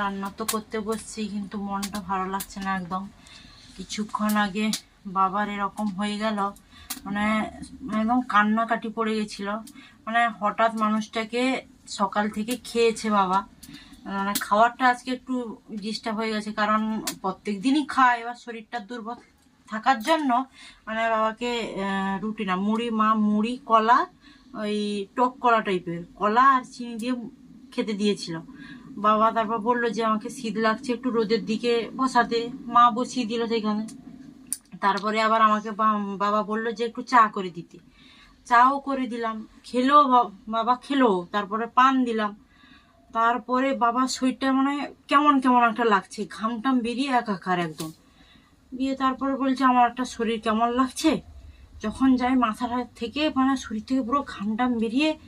রান্না তো করতে বসছি, কিন্তু মনটা ভালো লাগছে না একদম। কিছুক্ষণ আগে বাবার এরকম হয়ে গেল মানে একদম কান্নাকাটি পড়ে গেছিল। মানে হঠাৎ মানুষটাকে সকাল থেকে খেয়েছে বাবা। মানে খাওয়ারটা আজকে একটু ডিস্টার্ব হয়ে গেছে, কারণ প্রত্যেক দিনই খায়, এবার শরীরটা দুর্বল থাকার জন্য মানে বাবাকে রুটি না, মুড়ি, মা মুড়ি, কলা, ওই টক কলা টাইপের কলা আর চিনি দিয়ে খেতে দিয়েছিল। বাবা তারপর বলল যে আমাকে শীত লাগছে, একটু রোদের দিকে বসাতে। মা বসিয়ে দিল সেখানে। তারপরে আবার আমাকে বাবা বলল যে একটু চা করে দিতে। চাও করে দিলাম। খেলো বাবা খেলো। তারপরে পান দিলাম। তারপরে বাবার শরীরটা মানে কেমন কেমন একটা লাগছে। ঘামটাম বেরিয়ে একাকার একদম। দিয়ে তারপরে বলছে, আমার একটা শরীর কেমন লাগছে? যখন যাই মাথাটা থেকে মানে শরীর থেকে পুরো ঘামটাম বেরিয়ে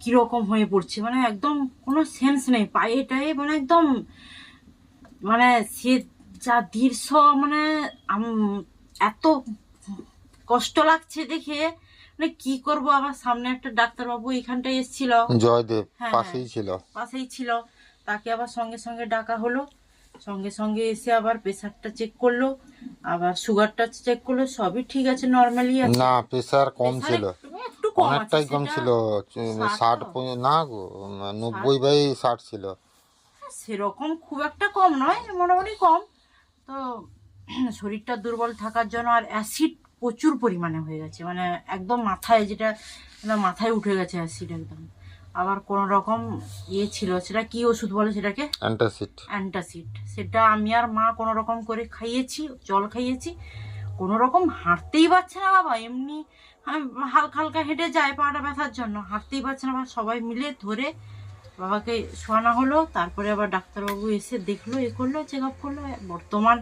কীরকম হয়ে পড়ছে? মানে একদম কোনো সেন্স নেই। পায়ে টায়ে মানে একদম মানে সে যা দৃশ্য মানে এত কষ্ট লাগছে দেখে মানে কি করব? আবার সামনে একটা ডাক্তারবাবু এখানটায় এসেছিল। জয়দেব হ্যাঁ, পাশেই ছিল। পাশেই ছিল। তাকে আবার সঙ্গে সঙ্গে ডাকা হলো। সঙ্গে সঙ্গে এসে আবার প্রেশারটা চেক করল আবার সুগারটা চেক করল সবই ঠিক আছে নর্মালি আছে। না প্রেসার কম ছিল। অনেকটাই কম ছিল ষাট না গো নব্বই বাই ষাট ছিল। সেরকম খুব একটা কম নয় মোটামুটি কম। তো শরীরটা দুর্বল থাকার জন্য আর অ্যাসিড প্রচুর পরিমাণে হয়ে গেছে মানে একদম মাথায় যেটা মাথায় উঠে গেছে অ্যাসিড একদম। আবার কোনো রকম ইয়ে ছিল সেটা কি ওষুধ বলে সেটাকে? অ্যান্টাসিড। অ্যান্টাসিড। সেটা আমি আর মা কোনো রকম করে খাইয়েছি জল খাইয়েছি। কোনো রকম হাঁটতেই পারছে না বাবা এমনি হালকা হালকা হেঁটে যায় পাটা ব্যথার জন্য। হাঁটতেই পারছে না বাবা সবাই মিলে ধরে বাবাকে শোয়ানো হলো তারপরে আবার ডাক্তারবাবু এসে দেখল এ করল চেক আপ করল। বর্তমান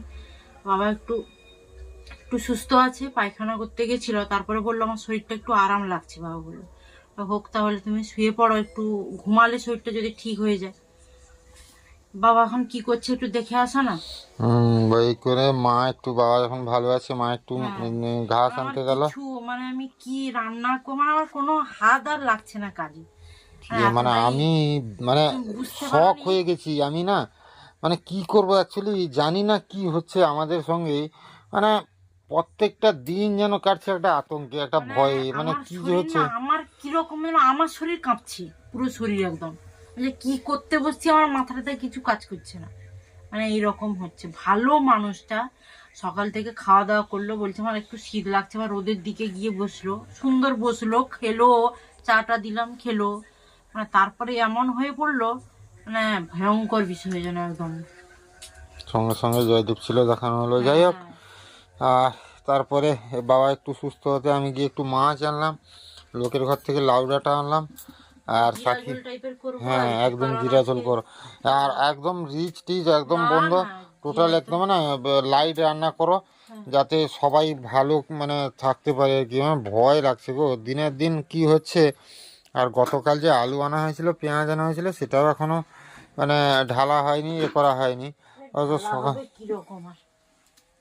বাবা একটু একটু সুস্থ আছে পায়খানা করতে গেছিল তারপরে বলল আমার শরীরটা একটু আরাম লাগছে বাবা বলল হোক তাহলে তুমি শুয়ে পড়ো একটু ঘুমালে শরীরটা যদি ঠিক হয়ে যায়। বাবা এখন কি করছে একটু দেখে আসা না? হম এই করে মা একটু বাবা যখন ভালো আছে মা একটু হ্যাঁ। ঘাস আনতে গেল। মানে আমি কি রান্না করব মানে আমার কোনো হাত আর লাগছে না কাজে। মানে আমি মানে শখ হয়ে গেছি আমি না মানে কি করব অ্যাকচুয়ালি জানি না কি হচ্ছে আমাদের সঙ্গে মানে প্রত্যেকটা দিন যেন কাটছে একটা আতঙ্কে একটা মানে ভয়ে মানে কি যে হচ্ছে? আমার কীরকম যেন আমার শরীর কাঁপছে পুরো শরীর একদম। যে কি করতে বসছি আমার মাথাটাতে কিছু কাজ করছে না। মানে এইরকম হচ্ছে। ভালো মানুষটা সকাল থেকে খাওয়া দাওয়া করল বলছে আমার একটু শীত লাগছে আবার রোদের দিকে গিয়ে বসল। সুন্দর বসল খেলো চাটা দিলাম খেলো। মানে তারপরে এমন হয়ে পড়ল মানে ভয়ঙ্কর বিষয় যেন একদম। সঙ্গে সঙ্গে জয়দেব ছিল দেখানো হলো। যাই হোক। আর তারপরে বাবা একটু সুস্থ হতে আমি গিয়ে একটু মাছ আনলাম লোকের ঘর থেকে লাউডাটা আনলাম আর সাথী হ্যাঁ একদম জিরা ঝোল করো। আর একদম রিচ টিচ একদম বন্ধ টোটাল একদম না লাইট রান্না করো হ্যাঁ। যাতে সবাই ভালো মানে থাকতে পারে আর কি। ভয় লাগছে গো দিনের দিন কি হচ্ছে? আর গতকাল যে আলু আনা হয়েছিল পেঁয়াজ আনা হয়েছিল সেটাও এখনও মানে ঢালা হয়নি এ করা হয়নি। সকাল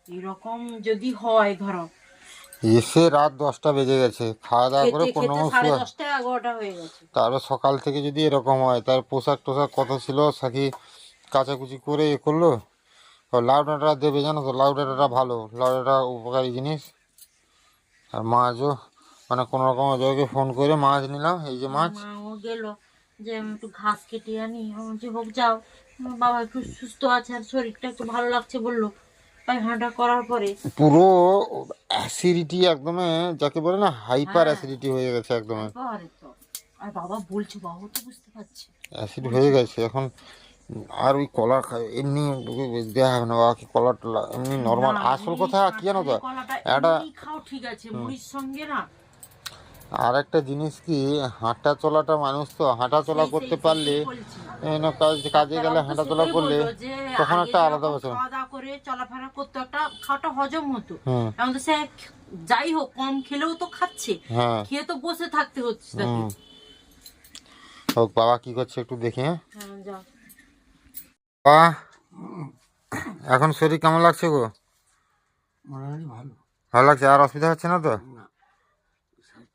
এরকম যদি হয় ধরো। এসে রাত দশটা বেজে গেছে খাওয়া দাওয়া করে কোনো হয়ে তারপর সকাল থেকে যদি এরকম হয় তার পোশাক টোশাক কত ছিল সাকি কাচাকুচি করে এ করল। লাউ ডাঁটা দেবে জানো তো লাউ ডাঁটাটা ভালো লাউ ডাঁটা উপকারী জিনিস। আর মাছও মানে কোনো রকম অজয়কে ফোন করে মাছ নিলাম এই যে মাছ। গেল যে একটু ঘাস কেটে আনি হোক যাও। বাবা একটু সুস্থ আছে আর শরীরটা একটু ভালো লাগছে বলল। পায়খানাটা করার পরে পুরো অ্যাসিডিটি একদমে যাকে বলে না হাইপার। অ্যাসিডিটি হয়ে গেছে একদমে। বাবারে তো। আর বাবা বলছে বাবা তো বুঝতে পারছে। অ্যাসিড হয়ে গেছে এখন আর ওই কলা এমনি দেওয়া হবে না এমনি নর্মাল আসল কথা কি জানো তো? একটা খাও ঠিক আছে মুড়ির সঙ্গে না। আর একটা জিনিস কি হাঁটা চলাটা মানুষ তো হাঁটা চলা করতে পারলে কাজ কাজে গেলে ডাক্তারবাবু হাঁটা তো চলা সেটাই করলে তখন একটা আলাদা বছর। খাওয়া দাওয়া করে চলাফেরা করতো একটা খাওয়াটা হজম হতো। এখন তো সে যাই হোক কম খেলেও তো খাচ্ছে। হ্যাঁ। খেয়ে তো বসে থাকতে হচ্ছে হোক বাবা কি করছে একটু দেখি হ্যাঁ? হ্যাঁ, এখন শরীর কেমন লাগছে গো? ভালো। ভালো লাগছে? আর অসুবিধা হচ্ছে না তো? না।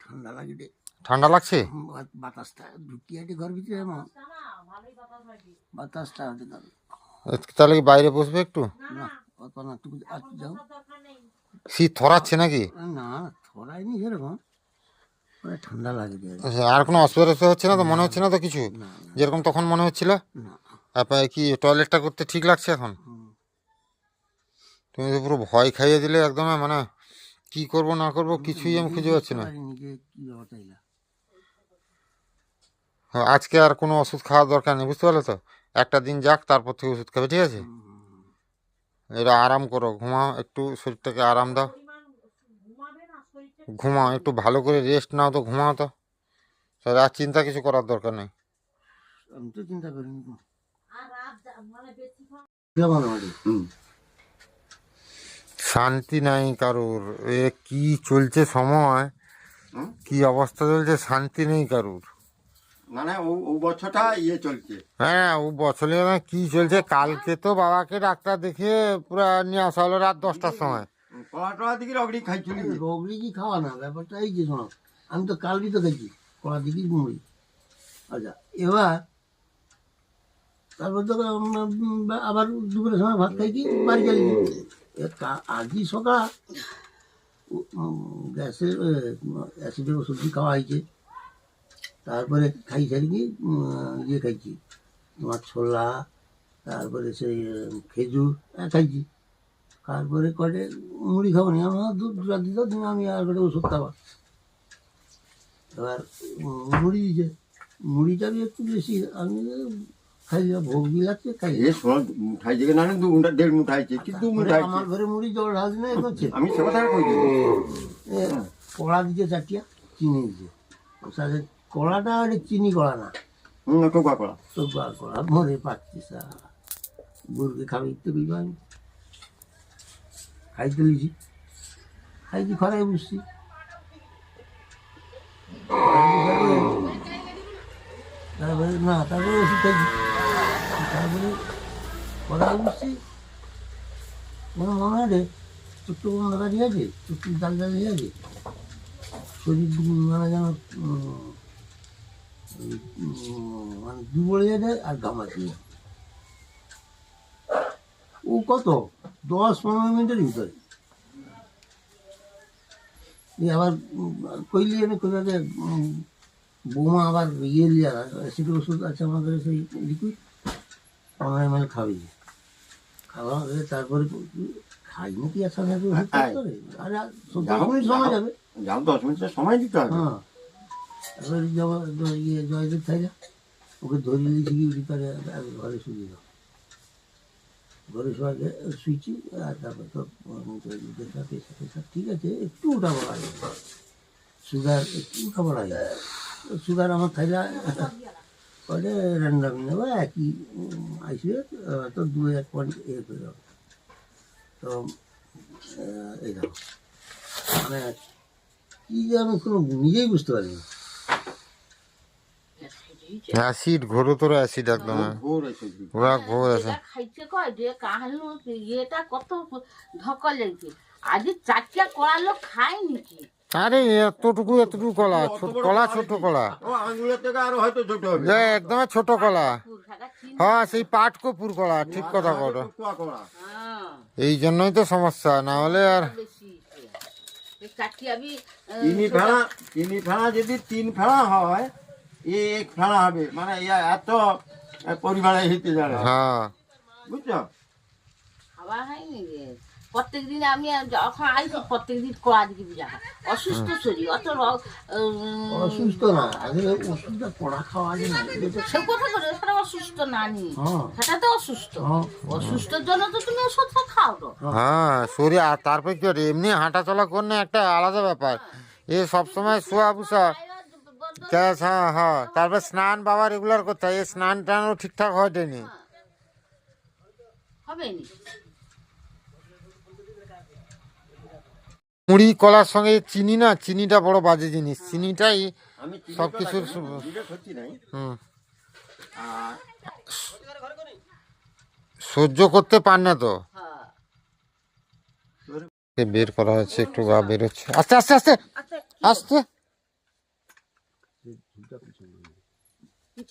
ঠান্ডা লাগে রে ঠান্ডা লাগছে? বাতাসটা ঢুকিয়ে ঘর ভিতরে এমন। বাতাসটা তাহলে কি বাইরে বসবে একটু? না না। তুমি যাও। শীত থরাচ্ছে নাকি? না না সেরকম। ঠান্ডা লাগে আচ্ছা, আর কোনো অসুবিধা হচ্ছে না তো? মনে হচ্ছে না তো কিছু? যেরকম তখন মনে হচ্ছিল? না। আপনার কি টয়লেটটা করতে ঠিক লাগছে এখন? তুমি তো পুরো ভয় খাইয়ে দিলে একদম মানে কি করব না করব কিছুই আমি খুঁজে পাচ্ছি না পারিনি যে কি ব্যাপারটা এলা হ্যাঁ, আজকে আর কোনো ওষুধ খাওয়ার দরকার নেই বুঝতে পারলে তো? একটা দিন যাক তারপর থেকে ওষুধ খাবে ঠিক আছে? এটা আরাম করো ঘুমাও একটু শরীরটাকে আরাম দাও। ঘুমাও একটু ভালো করে রেস্ট নাও তো ঘুমাও তো। তাহলে আর চিন্তা কিছু করার দরকার নেই। আমি তো চিন্তা করিনি মানে শান্তি নাই কারুর এ কি চলছে সময়? কি অবস্থা চলছে? শান্তি নেই কারুর। মানে ও ও বছরটা ইয়ে চলছে। হ্যাঁ ও বছরে কি চলছে? কালকে তো বাবাকে ডাক্তার দেখিয়ে পুরো নিয়ে আসা হলো রাত দশটার সময়। কড়া দিকে রগড়ি খাই রগড়ি কি খাওয়া না? ব্যাপারটা এই যে শোনো আমি তো কালবি তো খেয়েছি কড়া দিকেই মুড়ি আচ্ছা এবার তারপর তো আবার দুপুরের সময় ভাত খাইছি বাড়ি চলে আজই সকাল গ্যাসের অ্যাসিডের ওষুধ খাওয়া হয়েছে। তারপরে খাই সারিকি ইয়ে খাইছি। তোমার ছোলা তারপরে সেই খেজুর আহ, খাইছি। তারপরে কটে মুড়ি খাব নি? আমার দুধ রাত দিত তুমি আমি আর কটে ওষুধ খাবা। এবার মুড়ি দিছে মুড়িটা একটু বেশি আমি খাই ভোগ খাই। মুঠাই না দু দেড় মুঠাইছে কি দু মুঠাইছে আমার ঘরে মুড়ি জল ঢালছে না করছে। আমি সে কথা কই চিনি সাথে কড়াটা ওটা চিনি কড়া না। কড়া তো বার কড়া মরে পাচ্ছি স্যার। গরুকে খাবে ইচ্ছে করব আমি খাইতে লিছি খাইছি খরায় বুঝছি তারপরে না তারপরে ওষুধ খাইছি। তারপরে খরায় বুঝছি মনে মনে হয় রে ছোট্ট কোনো আছে? ছোট্ট আছে? শরীর যেন মানে দুর্বল হয়ে যায় আর ঘামাচ্ছি ও কত? দশ পনেরো মিনিটের ভিতরে। আবার কইলি আমি কইলাতে বৌমা আবার ইয়ে লিয়া অ্যাসিড ওষুধ আছে আমাদের সেই লিকুইড এল খাবি। খাওয়া হয়ে তারপরে খাই নাকি আর। করে আরে সময় যাবে। দশ মিনিটের সময় দিতে হবে। হ্যাঁ। ইয়ে জয়দেব থাইলা ওকে ধরে নিয়েছি কি উঠি ঘরে শুয়ে দাও। ঘরে শোয়া শুয়েছি আর তারপর তো দেখলাম পেশা পেশা ঠিক আছে, একটু উঠা বলা সুগার, একটু উঠা বলা সুগার আমার থাইলা করে র্যান্ডাম নেব একই আইসিবে তো দু এক পয়েন্ট এ করে তো এই দেখো। মানে কি যে আমি কোনো নিজেই বুঝতে পারি না অ্যাসিড ঘোরো তোর অ্যাসিড একদম দিই। পুরা ঘোর আছে খাইতে কয় যে কাহালু ইয়েটা কত ধকল লেগেছে। আজ চারটা করালো খায় নাকি? আরে এতটুকু এতটুকু কলা ছোট কলা ছোট কলা। একদম ছোট কলা। হ্যাঁ সেই পাটকপুর কলা ঠিক কথা কড়া হ্যাঁ। এই জন্যই তো সমস্যা না হলে আর যদি তিন ফেনা হয় এ এক ফেনা হবে। মানে ইয়া এত যাবে। হ্যাঁ। বুঝছ? হয়নি প্রত্যেক দিন আমি যখন আইছি প্রত্যেক দিন কড়া দিকে বুঝা অসুস্থ শরীর অত অসুস্থ না। আগে ওষুধটা পড়া খাওয়া যায় না। সে কথা করে সেটা অসুস্থ না নি হ্যাঁ। সেটা তো অসুস্থ। হ্যাঁ। অসুস্থর জন্য তো তুমি ওষুধটা খাও তো। হ্যাঁ। শরীর আর তারপরে কি এমনি হাঁটা চলা করলে একটা আলাদা ব্যাপার। এ সবসময় শোয়া বুসা। গ্যাস হ্যাঁ হ্যাঁ। তারপর স্নান বাবা রেগুলার করতে হয়। এই স্নান টানও ঠিকঠাক হয়নি নি মুড়ি কলার সঙ্গে চিনি না চিনিটা বড় বাজে জিনিস। চিনিটাই আমি চিনি সব কিছুর হুম। সহ্য করতে পার না তো। হ্যাঁ। বের করা হচ্ছে একটু গা বেরোচ্ছে। আস্তে আস্তে আস্তে। আস্তে।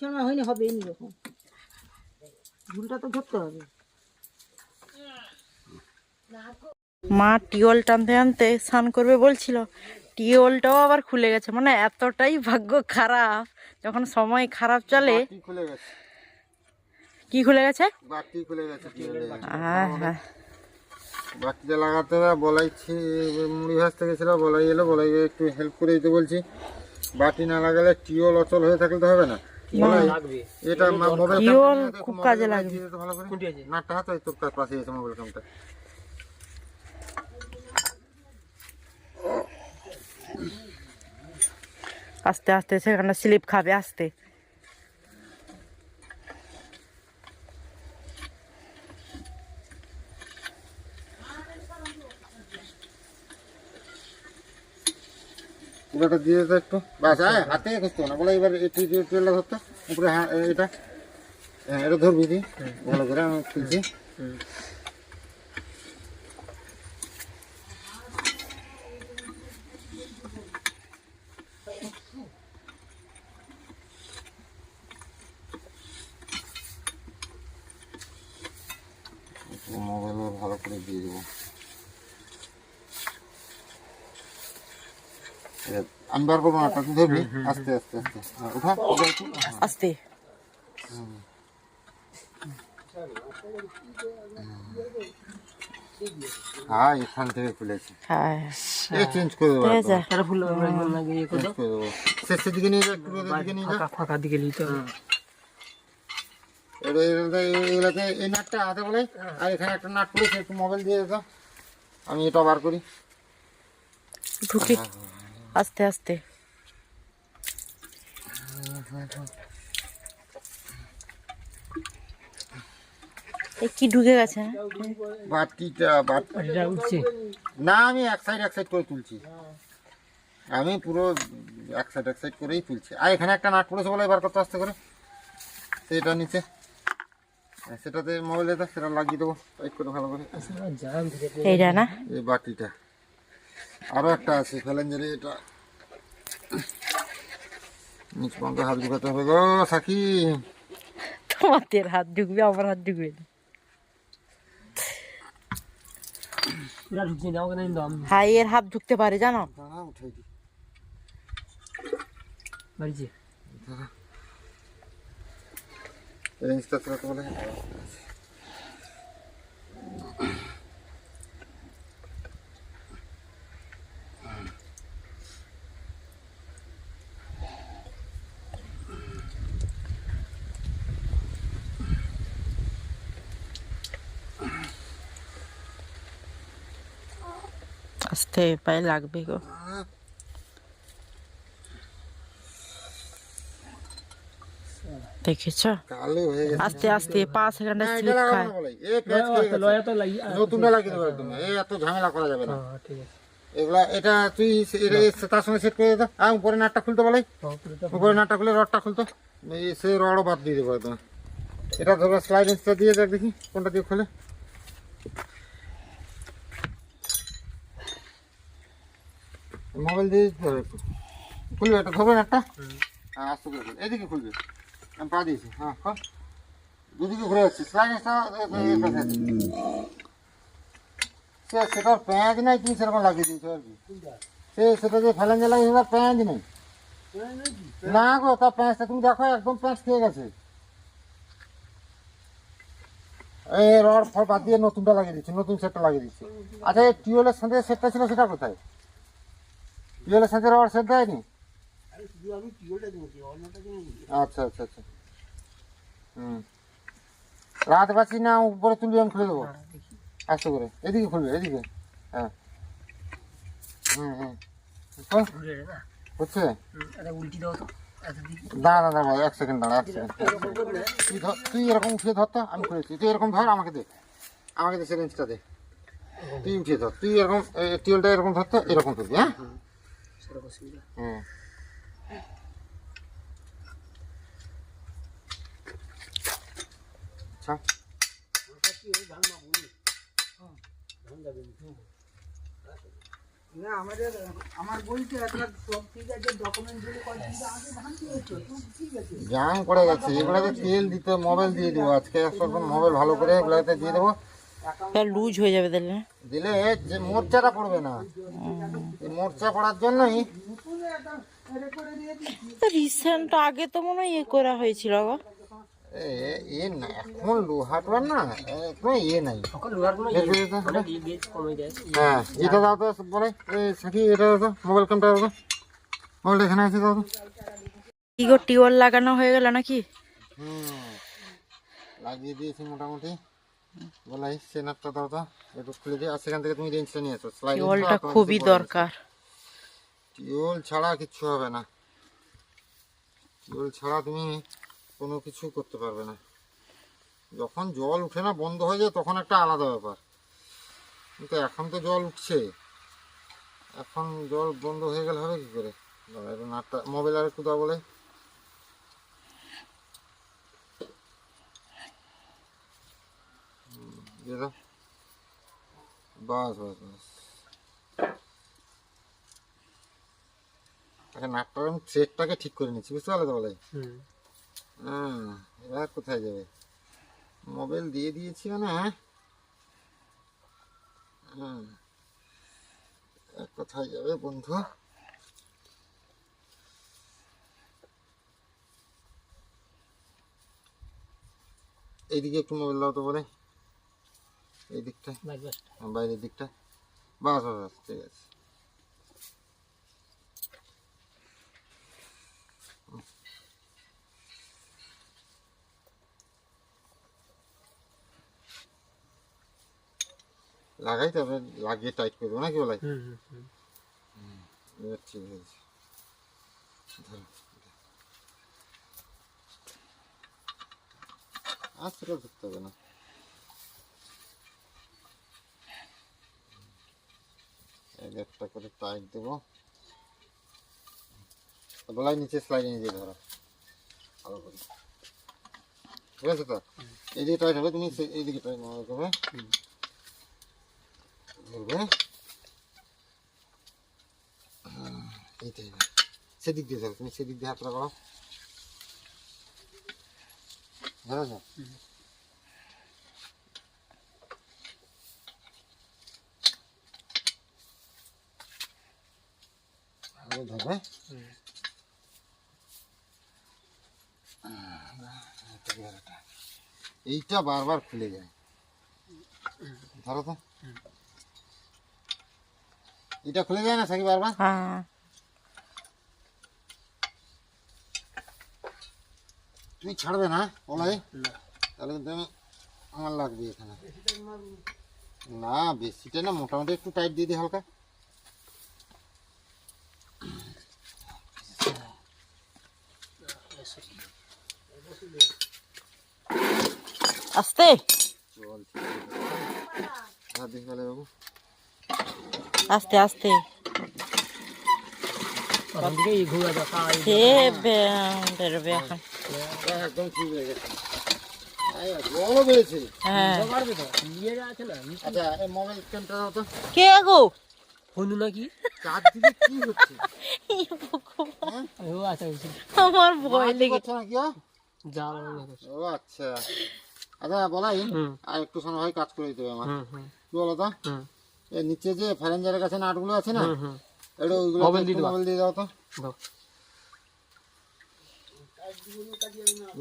পিছনে হয়নি হবে এই রকম ঝুলটা তো ধরতে হবে। মা টিওল টানতে টানতে স্নান করবে বলছিল টিওলটাও আবার খুলে গেছে। মানে এতটাই ভাগ্য খারাপ যখন সময় খারাপ চলে। বাটি খুলে গেছে। কি খুলে গেছে? বাটি খুলে গেছে হ্যাঁ হ্যাঁ বাটিটা লাগাতে হবে বলাই ছি- মুড়ি ভাজতে গেছিল বলাই এলো বলাই একটু হেল্প করে দিতে বলছি। বাটি না লাগালে টিওল অচল হয়ে থাকলে তো হবে না। এটা মা- মোবাইল টিওল ক্যাম্পটা নিয়ে দেখো, খুব মোবাইল কাজে ক্যাম্পটা লাগবে। দিয়ে দিতে ভালো করে। নাটটা হাতে তোর কাছে পাশে আছে মোবাইল ক্যাম্পটা আস্তে আস্তে সেখানে স্লিপ খাবে আস্তে। পুরোটা দিয়ে দিতে একটু। বাস হ্যাঁ হাতে খুঁজতো না। বলে এবার এটি টিউলটা ধরতো উপরে হ্যাঁ এটা। হ্যাঁ এটা ধরবি দি ভালো করে আমি খুলছি মোবাইলে ভালো করে দিয়ে দেবো ধরবি আস্তে আস্তে আস্তে হ্যাঁ, উঠা। আস্তে। হ্যাঁ এখান থেকে খুলেছে। হ্যাঁ চেঞ্জ করে দেবো ঠিক আছে। চেঞ্জ করে দেবো। শেষের দিকে নিয়ে যা দিকে নিয়ে যা। ফাঁকা দিকে নিতে হবে। এবার এগুলোতে এই নাটটা হাতে বলে আর এখানে একটা নাট পড়েছে একটু মোবাইল দিয়ে দাও। আমি এটা বার করি। ঢুকি। আস্তে আস্তে। কি ঢুকে গেছে না? বাটিটা বাট এটা উঠছে। না আমি এক সাইড এক সাইড করে তুলছি। আমি পুরো এক সাইড এক সাইড করেই তুলছি। আর এখানে একটা নাট পড়েছে বলে এবার করতে আসতে করে সেটা নিচে। সেটাতে মোবাইলে দেখ সেটা লাগিয়ে দেবো। টাইট করে ভালো করে। জাম এইটা না? এই বাটিটা আরও একটা আছে ফ্যালেঞ্জারে এটা। নিচ পর্যন্ত হাত ঢুকাতে হবে গো সাকি। তোমাদের হাত ঢুকবে আমার হাত ঢুকবে হ্যাঁ এর হাত ঢুকতে পারে জানো? উঠাই দি বাড়িছে। রেঞ্জটা আস্তে পায়ে লাগবে গো। দেখেছ? কালো হয়ে গেছে। আস্তে আস্তে পা সেখানটা না, এটা স্লিপ খায়। নতুনটা লাগিয়ে দেবো একদম। এই এত ঝামেলা করা যাবে না। হ্যাঁ ঠিক আছে। এগুলা এটা তুই এটা এ- তার সঙ্গে সেট করে দে। আর উপরে নাটটা খুলতে বলাই হ্যাঁ, উপরে নাটটা খুলে রডটা খুলতো। সে রডও বাদ দিয়ে দেবো একদম। এটা ধরো স্লাইড দিয়ে দেখ দেখি কোনটা দিয়ে খুলে। মোবাইল দিয়ে দিতে হবে একটু। খুলবে এটা ধরবে নাটটা হ্যাঁ আস্তে করে খুলবে। এদিকে খুলবে। আমি পা দিয়েছি। হ্যাঁ কর দুদিকে ঘুরে যাচ্ছে। স্লাইড ইঞ্চটা সে সেটার পেঁয়াজ নাই তুমি সেরকম লাগিয়ে দিয়েছ আর কি? সে সেটা যে যে লাগিয়ে সেটার পেঁয়াজ নেই। না গো, তার প্যাঁচটা তুমি দেখো, একদম প্যাঁচ খেয়ে গেছে। এই রড ফল বাদ দিয়ে নতুনটা লাগিয়ে দিচ্ছি, নতুন সেটটা লাগিয়ে দিচ্ছি। আচ্ছা এই টিউবওয়েলের সাথে সেটটা ছিল, সেটা কোথায়? টিউবওয়েলের সাথে রড অন্যটা কিনে আচ্ছা আচ্ছা আচ্ছা। হুম। রাত বাঁচি না উপরে তুলি আমি খুলে দেবো। আস্তে করে। এদিকে খুলবে এদিকে। হ্যাঁ। হুম হুম। হচ্ছে? দিকে দাঁড়া দাঁড়া ভাই এক সেকেন্ড দাঁড়া এক সেকেন্ড। তুই ধর তুই এরকম উঠিয়ে ধর তো আমি করেছি তুই এরকম ধর আমাকে দে। আমাকে দে সেরেঞ্জটা দে। তুই উঠিয়ে ধর। তুই এরকম টিউলটা এরকম ধর তো এরকম ধরবি হ্যাঁ? আচ্ছা না আমাদের আমার বলতে ঠিক আছে ডকুমেন্টগুলো ঠিক আছে। করে গেছে এগুলোতে তেল দিতে মোবাইল দিয়ে দেবো। আজকে মোবাইল ভালো করে এগুলোতে দিয়ে দেবো। লুজ হয়ে যাবে তাহলে দিলে যে মোর্চাটা পড়বে না। এই মোর্চা পড়ার জন্যই তো রিসেন্ট আগে তো মনে হয় ইয়ে করা হয়েছিল গো। এ এ না এখন না ইয়ে নাই কমে যায়। হ্যাঁ এটা দাও তো বলে এই সাকি এটা দাও মোবাইল ক্যামটা দাও তো। এখানে আছে দাও কি গো লাগানো হয়ে গেল নাকি? হুম লাগিয়ে দিয়েছি মোটামুটি। বলাই সেনারটা দাও তো একটু খুলে দিয়ে আর সেখান থেকে তুমি রেঞ্জটা নিয়ে খুবই দরকার। ছাড়া কিচ্ছু হবে না। ছাড়া তুমি কোনো কিছু করতে পারবে না। যখন জল উঠে না বন্ধ হয়ে যায় তখন একটা আলাদা ব্যাপার। কিন্তু এখন তো জল উঠছে। এখন জল বন্ধ হয়ে গেলে হবে কি করে? এটা নাটটা মোবাইল আর একটু দাও বলে হুম, দিয়ে দাও বাস বাস বাস আগে নাটটার আমি থ্রেডটাকে ঠিক করে নিচ্ছি বুঝতে পারলে তো বলে হুম। হ্যাঁ এবার কোথায় যাবে? মোবাইল দিয়ে দিয়েছি মানে হ্যাঁ? কোথায় যাবে বন্ধু? এইদিকে একটু মোবাইল দাও তো বলে। এই দিকটা বাইরের দিকটা? বাস বাস ঠিক আছে। লাগাই তবে লাগিয়ে টাইট করে দেবো নাকি বলাই ঠিক ধরো। আর ধরতে হবে না। এক একটা করে টাইট দেবো। বলাই নিচে স্লাইডে নিয়ে দিয়ে ধরো। ভালো করে। ঠিক আছে তো? এইদিকে টাইট হবে তুমি এইদিকে টাইট করবে। ধরবে। এইটাই না। সেদিক দিয়ে ধরো তুমি সেদিক দিয়ে হাতটা করো ধরেছো ভালো ধরবে এইটা বারবার খুলে যায়। ধরো তো। এটা খুলে যায় না সাকি বারবার? হ্যাঁ। তুমি ছাড়বে না ওলাই তাহলে কিন্তু আমি আমার লাগবে এখানে। না বেশিটা না মোটামুটি একটু টাইট দিয়ে দিই হালকা আস্তে চল হ্যাঁ দেখি তাহলে বাবু আস্তে আস্তে ওখান থেকে এই ঘুরে দেখা সে বে- বেরোবে এখন হ্যাঁ, একদম ঠিক হয়ে গেছে এই, জলও বেড়েছে হ্যাঁ পারবে তো নিয়ে আছে না আচ্ছা এই মোবাইল ক্যামটা দাও তো কে গো? বন্ধু নাকি? চার দিকে কি হচ্ছে আচ্ছা আমার ভয় মাছ লেগে করছে নাকি ও? জাল ও আচ্ছা। আচ্ছা বলাই আর একটু সময় হয় কাজ করে দিতে হবে আমার। হুম হুম। কি বলো তো? এই নিচে যে ফ্যারেঞ্জারের কাছে নাটগুলো আছে না একটু ওইগুলো মোবাইল দিয়ে দাও। মোবাইল দিয়ে দাও তো।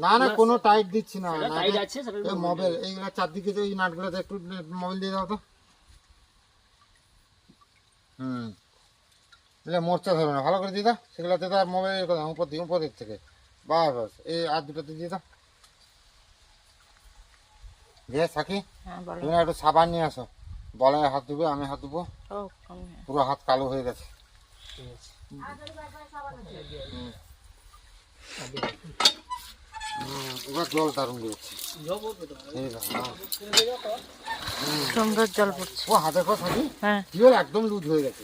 না না কোনো টাইট দিচ্ছি না মোবাইল এইগুলো চারদিকে যে ওই নাটগুলোতে একটু মোবাইল দিয়ে দাও তো। হুম। এটা মোর্চা ধরো না ভালো করে দিয়ে দাও সেগুলোতে তো আর মোবাইল কথা উপর দিকে উপর দিক থেকে। বাস বাস এই আর দুটোতে দিয়ে দিয়ে থাকি হ্যাঁ তুমি একটু সাবান নিয়ে আসো। বলায় হাত ধুবে আমি হাত ধুবো। পুরো হাত কালো হয়ে গেছে। জল দারুণ দেখো, হ্যাঁ। সুন্দর জল পড়ছে। ও হাতে কো থাকি হ্যাঁ। টিউল একদম লুজ হয়ে গেছে।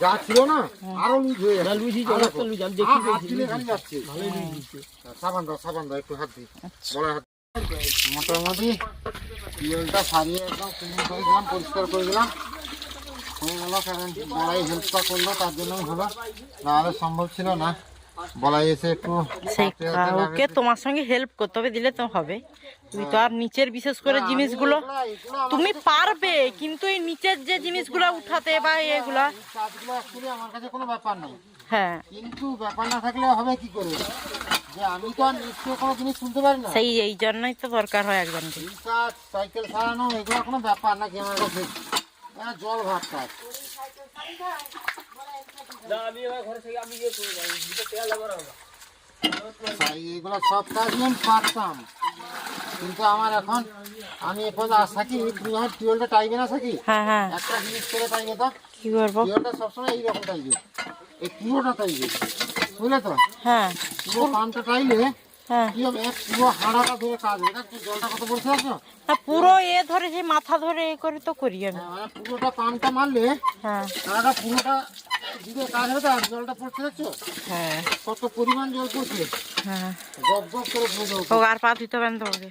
যা ছিল না আরও লুজ হয়ে গেছে। লুজি যাচ্ছে সাবান দাও সাবান দাও একটু হাত দিই। বলে হাত মোটামুটি টিউলটা সারিয়ে একদম করে দিলাম পরিষ্কার করে দিলাম। হয়ে গেল কারণ বড়াই হেল্পটা করল তার হলো। নাহলে সম্ভব ছিল না। বলাই এসে একটু ওকে তোমার সঙ্গে হেল্প করতে হবে দিলে তো হবে। তুমি তো আর নিচের বিশেষ করে জিনিসগুলো তুমি পারবে কিন্তু এই নিচের যে জিনিসগুলো উঠাতে বা এগুলা আমার কাছে কোনো ব্যাপার নেই। হ্যাঁ। কিন্তু ব্যাপার না থাকলে হবে কি করে? যে আমি তো আর নিশ্চয় কোনো জিনিস পারি না। সেই এই জন্যই তো দরকার হয় একজনকে। সাইকেল সারানো এগুলো কোনো ব্যাপার না কি আমার কাছে জল ভাত কাজ সব কাজই আমি পারতাম। কিন্তু আমার এখন আমি এখন থাকি তুমি যখন টিউবওয়েলটা টাইবে না থাকি হ্যাঁ হ্যাঁ। একটা জিনিস করে টাইবে তো। কি করব? সবসময় এইরকম টাইবে। এই পুরোটা টাইবে। বুঝলে তো? হ্যাঁ। পুরো পানটা টাইলে হ্যাঁ। কি হবে? পুরো হাঁড়াটা ধরে কাজ হবে। দেখছ জলটা কত বলছে না পুরো এ ধরে সেই মাথা ধরে এ করে তো করি আমি। হ্যাঁ, মানে পুরোটা পানটা মারলে হ্যাঁ। হাঁড়াটা পুরোটা দিকে কাজ হবে তো আর জলটা পড়ছে দেখছ হ্যাঁ। কত পরিমাণ জল পড়ছে? হ্যাঁ। গপ গপ করে পড়ে ও আর পা ধুতে পারেন তোমাকে।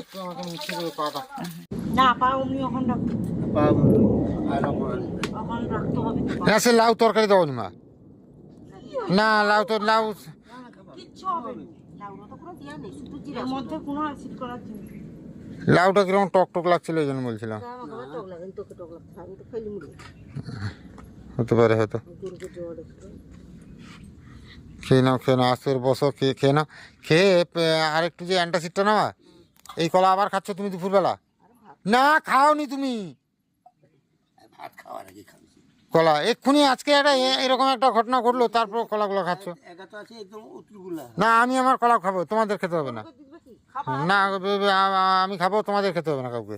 একটু আমাকে মিছে দেবে পাটা। না পা অমনি ওখান রাখতে পা আর ওখান রাখতে হবে। না সে লাউ তরকারি দাও মা। না লাউ তো লাউ। কিচ্ছু হবে না। এর মধ্যে কোনো অ্যাসিড করার জিনিস লাউটা কীরকম টক টক লাগছিল এই জন্য বলছিলাম। হতে পারে হয়তো। খেয়ে নাও খেয়ে নাও আজকের বসো খেয়ে খেয়ে নাও। খেয়ে পে- আর একটু যে অ্যান্টাসিডটা নেওয়া এই কলা আবার খাচ্ছ তুমি দুপুরবেলা? না খাওনি তুমি। ভাত খাওয়ার আগে খাবি। কলা। এক্ষুনি আজকে একটা এরকম একটা ঘটনা ঘটলো তারপর কলাগুলো খাচ্ছ। একা তো আছে একদম উত্তরগুলা না আমি আমার কলা খাব তোমাদের খেতে হবে না। না আমি খাব তোমাদের খেতে হবে না কাউকে।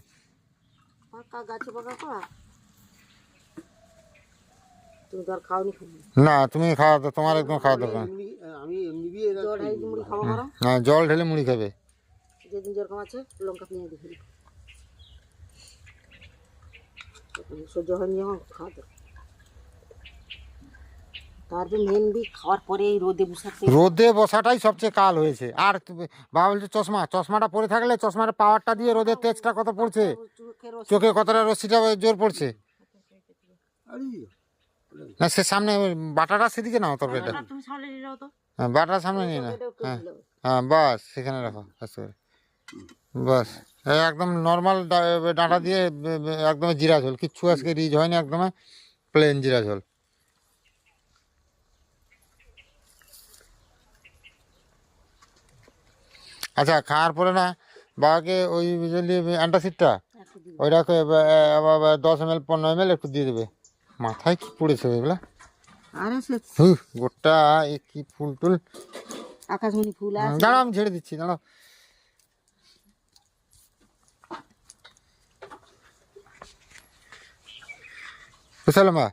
না তুমি খাওয়া দাও তোমার একদম খাওয়া দরকার এরা জল মুড়ি খাব হ্যাঁ জল ঢেলে মুড়ি খাবে। যেদিন যেরকম আছে লঙ্কা পেঁয়াজ সহ্য হয়নি খাওয়া দরকার তারপরে খাওয়ার পরে এই রোদে বসাতে রোদে বসাটাই সবচেয়ে কাল হয়েছে। আর বাবা বলছে চশমা চশমাটা পরে থাকলে চশমার পাওয়ারটা দিয়ে রোদের তেজটা কত পড়ছে? চোখে কতটা রশ্মিটা জোর পড়ছে? না সে সামনে বাটাটা সেদিকে নাও তরকারিটা আর সামনে নিয়ে নাও তো। হ্যাঁ বাটার সামনে নিয়ে না হ্যাঁ হ্যাঁ বাস সেখানে রাখো বাস একদম নর্মাল ডাঁটা দিয়ে একদম জিরা ঝোল কিচ্ছু আজকে রিচ হয়নি একদম প্লেন জিরা ঝোল আচ্ছা খাওয়ার পরে না বাবাকে ওই বুঝলি অ্যান্টাসিডটা ওইটাকে দশ এম এল পনেরো এম এল একটু দিয়ে দেবে। মাথায় কি পড়েছে ওইগুলা গোটা এ কি ফুল টুল। আকাশমণি ফুল দাঁড়াও আমি ঝেড়ে দিচ্ছি দাঁড়াও। বুঝলাম বা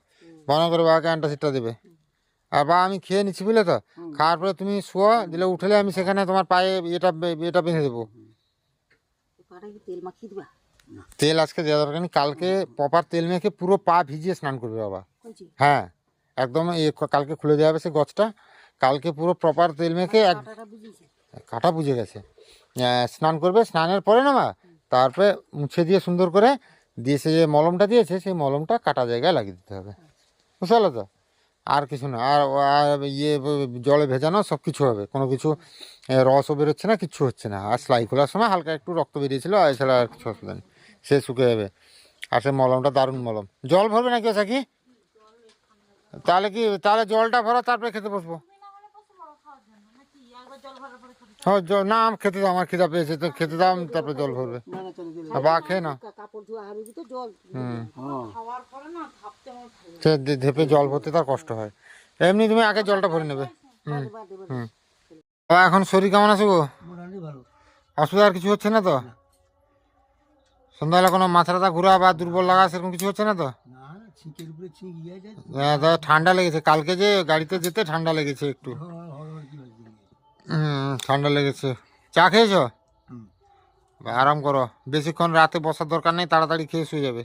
মনে করে বাবাকে অ্যান্টাসিডটা দেবে। আর বা আমি খেয়ে নিচ্ছি বুঝলে তো? খাওয়ার পরে তুমি শোয়া দিলে উঠলে আমি সেখানে তোমার পায়ে এটা এটা বেঁধে দেবো। তেল মাখিয়ে দিবা? তেল আজকে দেওয়া দরকার নেই কালকে প্রপার তেল মেখে পুরো পা ভিজিয়ে স্নান করবে বাবা। হ্যাঁ একদম কালকে খুলে দেওয়া হবে সে গছটা কালকে পুরো প্রপার তেল মেখে এক কাটা বুঝে গেছে। স্নান করবে স্নানের পরে না মা তারপরে মুছে দিয়ে সুন্দর করে দিয়ে সে যে মলমটা দিয়েছে সেই মলমটা কাটা জায়গায় লাগিয়ে দিতে হবে। বুঝতে পারল তো? আর কিছু না। আর ইয়ে জলে ভেজানো সব কিছু হবে। কোনো কিছু রসও বেরোচ্ছে না কিছু হচ্ছে না। আর সেলাই খোলার সময় হালকা একটু রক্ত বেরিয়েছিল, আর এছাড়া আর কিছু অসুবিধা নেই সে শুকে যাবে। আর সে মলমটা দারুণ মলম। জল ভরবে নাকি ওসা কি তাহলে কি, তাহলে জলটা ভরা, তারপরে খেতে বসবো। হ্যাঁ না আমার খেতে দাও আমার খিদা পেয়েছে তো খেতে দাও আমি তারপরে জল ভরবে না না চলে চলে আর বা খেয়ে না হ্যাঁ ধেপে জল ভরতে তার কষ্ট হয় এমনি তুমি আগে জলটা ভরে নেবে হুম হুম বাবা, এখন শরীর কেমন আছে গো অসুবিধা আর কিছু হচ্ছে না তো সন্ধ্যাবেলা কোনো মাথা টাথা ঘুরা বা দুর্বল লাগা সেরকম কিছু হচ্ছে না তো না না ছিকের উপরে ছিক ইয়ে যায় হ্যাঁ, ঠান্ডা লেগেছে কালকে যে গাড়িতে যেতে ঠান্ডা লেগেছে একটু হুম ঠান্ডা লেগেছে। চা খেয়েছ? আরাম করো। বেশিক্ষণ রাতে বসার দরকার নেই তাড়াতাড়ি খেয়ে শুয়ে যাবে।